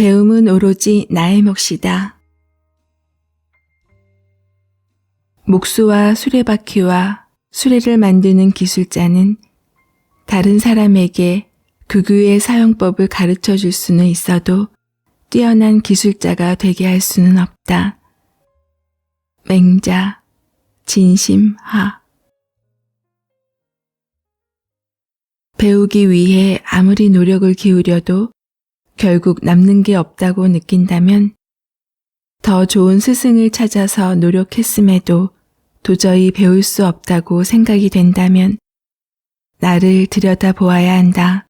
배움은 오로지 나의 몫이다. 목수와 수레바퀴와 수레를 만드는 기술자는 다른 사람에게 규규의 사용법을 가르쳐 줄 수는 있어도 뛰어난 기술자가 되게 할 수는 없다. 맹자, 진심하. 배우기 위해 아무리 노력을 기울여도 결국 남는 게 없다고 느낀다면 더 좋은 스승을 찾아서 노력했음에도 도저히 배울 수 없다고 생각이 된다면 나를 들여다 보아야 한다.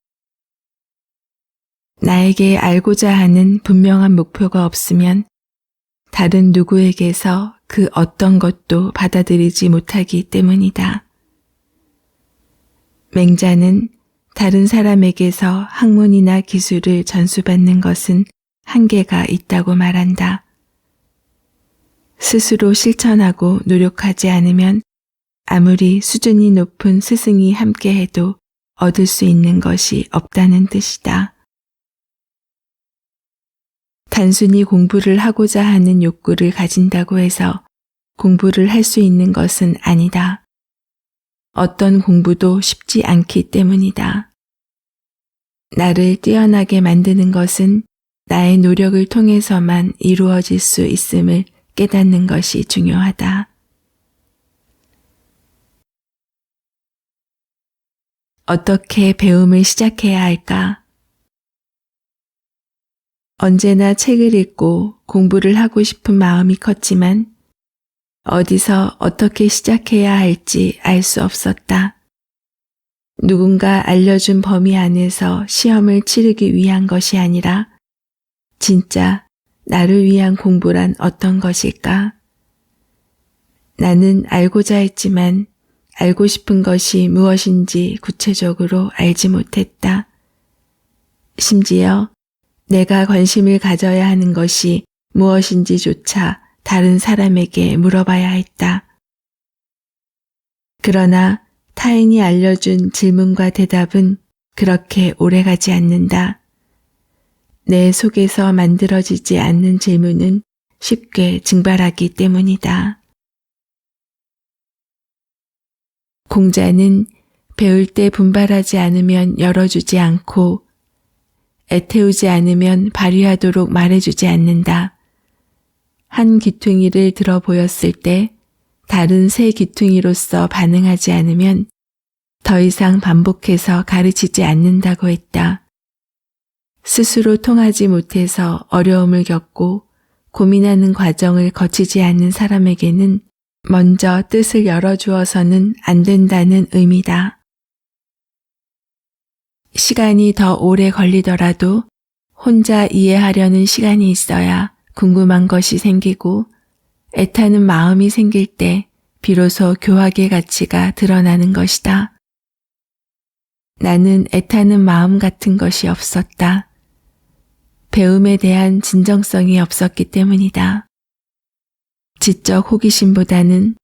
나에게 알고자 하는 분명한 목표가 없으면 다른 누구에게서 그 어떤 것도 받아들이지 못하기 때문이다. 맹자는 다른 사람에게서 학문이나 기술을 전수받는 것은 한계가 있다고 말한다. 스스로 실천하고 노력하지 않으면 아무리 수준이 높은 스승이 함께 해도 얻을 수 있는 것이 없다는 뜻이다. 단순히 공부를 하고자 하는 욕구를 가진다고 해서 공부를 할 수 있는 것은 아니다. 어떤 공부도 쉽지 않기 때문이다. 나를 뛰어나게 만드는 것은 나의 노력을 통해서만 이루어질 수 있음을 깨닫는 것이 중요하다. 어떻게 배움을 시작해야 할까? 언제나 책을 읽고 공부를 하고 싶은 마음이 컸지만 어디서 어떻게 시작해야 할지 알 수 없었다. 누군가 알려준 범위 안에서 시험을 치르기 위한 것이 아니라 진짜 나를 위한 공부란 어떤 것일까? 나는 알고자 했지만 알고 싶은 것이 무엇인지 구체적으로 알지 못했다. 심지어 내가 관심을 가져야 하는 것이 무엇인지조차 다른 사람에게 물어봐야 했다. 그러나 타인이 알려준 질문과 대답은 그렇게 오래가지 않는다. 내 속에서 만들어지지 않는 질문은 쉽게 증발하기 때문이다. 공자는 배울 때 분발하지 않으면 열어주지 않고 애태우지 않으면 발휘하도록 말해주지 않는다. 한 귀퉁이를 들어 보였을 때 다른 새 귀퉁이로서 반응하지 않으면 더 이상 반복해서 가르치지 않는다고 했다. 스스로 통하지 못해서 어려움을 겪고 고민하는 과정을 거치지 않는 사람에게는 먼저 뜻을 열어주어서는 안 된다는 의미다. 시간이 더 오래 걸리더라도 혼자 이해하려는 시간이 있어야 궁금한 것이 생기고 애타는 마음이 생길 때 비로소 교학의 가치가 드러나는 것이다. 나는 애타는 마음 같은 것이 없었다. 배움에 대한 진정성이 없었기 때문이다. 지적 호기심보다는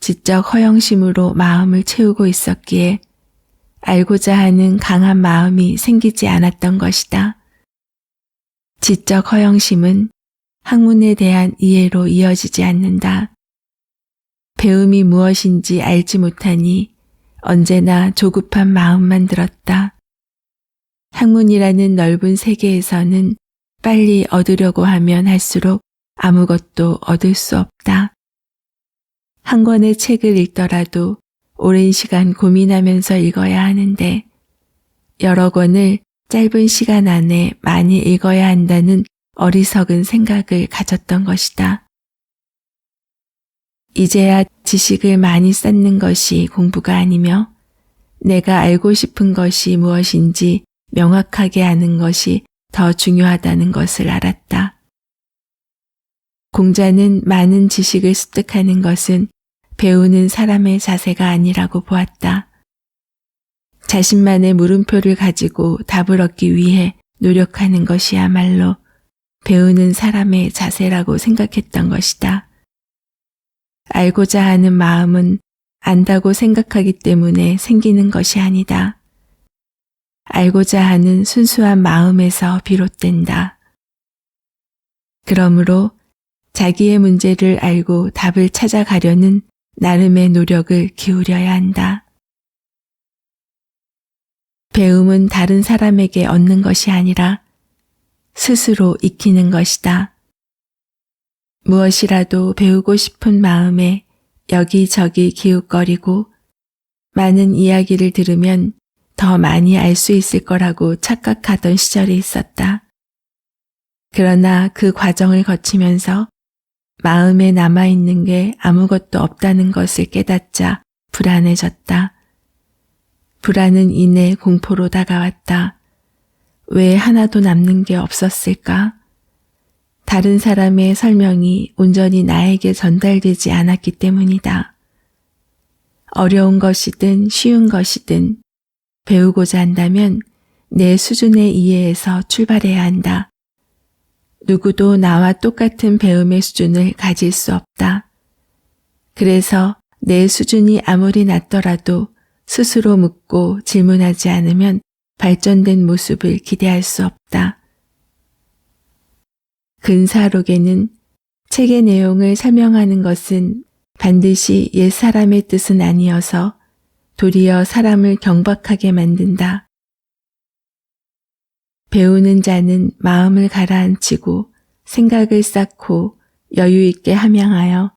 지적 허영심으로 마음을 채우고 있었기에 알고자 하는 강한 마음이 생기지 않았던 것이다. 지적 허영심은 학문에 대한 이해로 이어지지 않는다. 배움이 무엇인지 알지 못하니 언제나 조급한 마음만 들었다. 학문이라는 넓은 세계에서는 빨리 얻으려고 하면 할수록 아무것도 얻을 수 없다. 한 권의 책을 읽더라도 오랜 시간 고민하면서 읽어야 하는데 여러 권을 짧은 시간 안에 많이 읽어야 한다는 어리석은 생각을 가졌던 것이다. 이제야 지식을 많이 쌓는 것이 공부가 아니며 내가 알고 싶은 것이 무엇인지 명확하게 아는 것이 더 중요하다는 것을 알았다. 공자는 많은 지식을 습득하는 것은 배우는 사람의 자세가 아니라고 보았다. 자신만의 물음표를 가지고 답을 얻기 위해 노력하는 것이야말로 배우는 사람의 자세라고 생각했던 것이다. 알고자 하는 마음은 안다고 생각하기 때문에 생기는 것이 아니다. 알고자 하는 순수한 마음에서 비롯된다. 그러므로 자기의 문제를 알고 답을 찾아가려는 나름의 노력을 기울여야 한다. 배움은 다른 사람에게 얻는 것이 아니라 스스로 익히는 것이다. 무엇이라도 배우고 싶은 마음에 여기저기 기웃거리고 많은 이야기를 들으면 더 많이 알 수 있을 거라고 착각하던 시절이 있었다. 그러나 그 과정을 거치면서 마음에 남아있는 게 아무것도 없다는 것을 깨닫자 불안해졌다. 불안은 이내 공포로 다가왔다. 왜 하나도 남는 게 없었을까? 다른 사람의 설명이 온전히 나에게 전달되지 않았기 때문이다. 어려운 것이든 쉬운 것이든 배우고자 한다면 내 수준의 이해에서 출발해야 한다. 누구도 나와 똑같은 배움의 수준을 가질 수 없다. 그래서 내 수준이 아무리 낮더라도 스스로 묻고 질문하지 않으면 발전된 모습을 기대할 수 없다. 근사록에는 책의 내용을 설명하는 것은 반드시 옛 사람의 뜻은 아니어서 도리어 사람을 경박하게 만든다. 배우는 자는 마음을 가라앉히고 생각을 쌓고 여유 있게 함양하여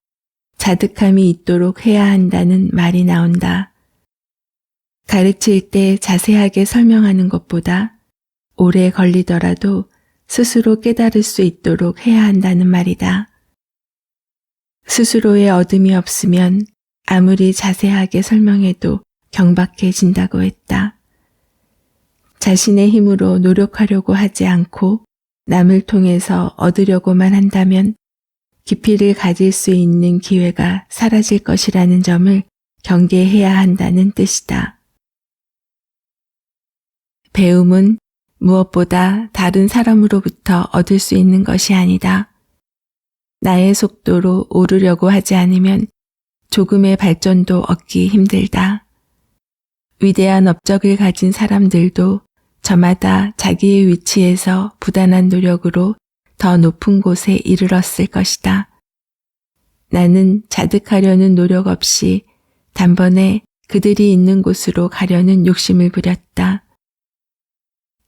자득함이 있도록 해야 한다는 말이 나온다. 가르칠 때 자세하게 설명하는 것보다 오래 걸리더라도 스스로 깨달을 수 있도록 해야 한다는 말이다. 스스로의 어둠이 없으면 아무리 자세하게 설명해도 경박해진다고 했다. 자신의 힘으로 노력하려고 하지 않고 남을 통해서 얻으려고만 한다면 깊이를 가질 수 있는 기회가 사라질 것이라는 점을 경계해야 한다는 뜻이다. 배움은 무엇보다 다른 사람으로부터 얻을 수 있는 것이 아니다. 나의 속도로 오르려고 하지 않으면 조금의 발전도 얻기 힘들다. 위대한 업적을 가진 사람들도 저마다 자기의 위치에서 부단한 노력으로 더 높은 곳에 이르렀을 것이다. 나는 자득하려는 노력 없이 단번에 그들이 있는 곳으로 가려는 욕심을 부렸다.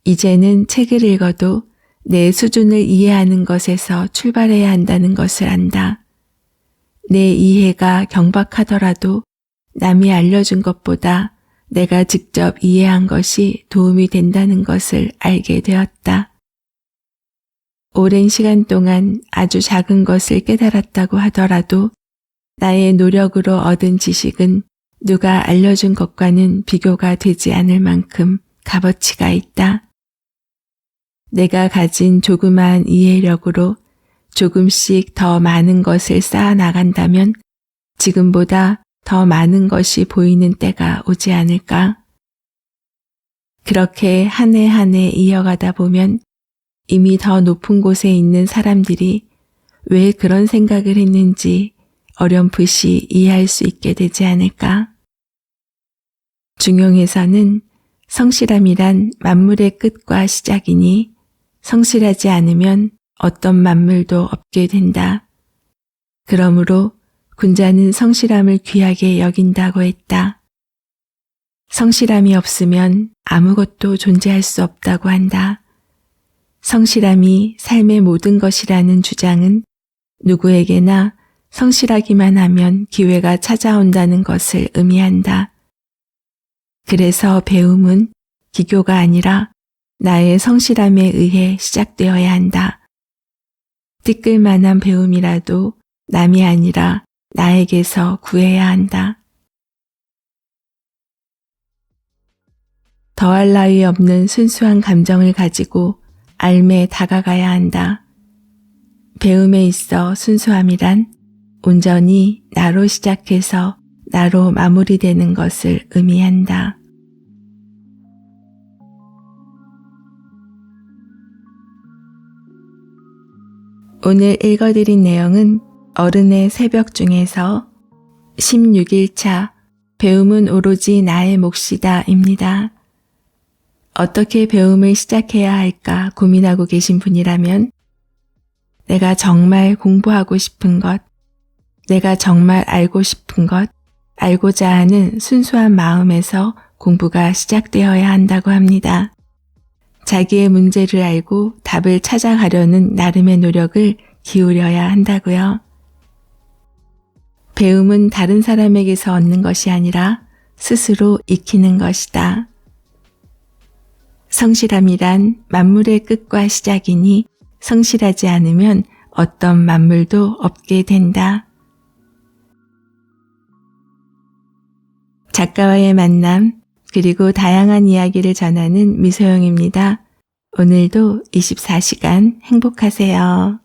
이제는 책을 읽어도 내 수준을 이해하는 것에서 출발해야 한다는 것을 안다. 내 이해가 경박하더라도 남이 알려준 것보다 내가 직접 이해한 것이 도움이 된다는 것을 알게 되었다. 오랜 시간 동안 아주 작은 것을 깨달았다고 하더라도 나의 노력으로 얻은 지식은 누가 알려준 것과는 비교가 되지 않을 만큼 값어치가 있다. 내가 가진 조그마한 이해력으로 조금씩 더 많은 것을 쌓아 나간다면 지금보다 더 많은 것이 보이는 때가 오지 않을까? 그렇게 한 해 한 해 이어가다 보면 이미 더 높은 곳에 있는 사람들이 왜 그런 생각을 했는지 어렴풋이 이해할 수 있게 되지 않을까? 중용에서는 성실함이란 만물의 끝과 시작이니 성실하지 않으면 어떤 만물도 없게 된다. 그러므로 군자는 성실함을 귀하게 여긴다고 했다. 성실함이 없으면 아무것도 존재할 수 없다고 한다. 성실함이 삶의 모든 것이라는 주장은 누구에게나 성실하기만 하면 기회가 찾아온다는 것을 의미한다. 그래서 배움은 기교가 아니라 나의 성실함에 의해 시작되어야 한다. 뜨끌만한 배움이라도 남이 아니라 나에게서 구해야 한다. 더할 나위 없는 순수한 감정을 가지고 알매 다가가야 한다. 배움에 있어 순수함이란 온전히 나로 시작해서 나로 마무리되는 것을 의미한다. 오늘 읽어드린 내용은 어른의 새벽 중에서 16일차 배움은 오로지 나의 몫이다 입니다. 어떻게 배움을 시작해야 할까 고민하고 계신 분이라면 내가 정말 공부하고 싶은 것, 내가 정말 알고 싶은 것, 알고자 하는 순수한 마음에서 공부가 시작되어야 한다고 합니다. 자기의 문제를 알고 답을 찾아가려는 나름의 노력을 기울여야 한다고요. 배움은 다른 사람에게서 얻는 것이 아니라 스스로 익히는 것이다. 성실함이란 만물의 끝과 시작이니 성실하지 않으면 어떤 만물도 없게 된다. 작가와의 만남, 그리고 다양한 이야기를 전하는 미소영입니다. 오늘도 24시간 행복하세요.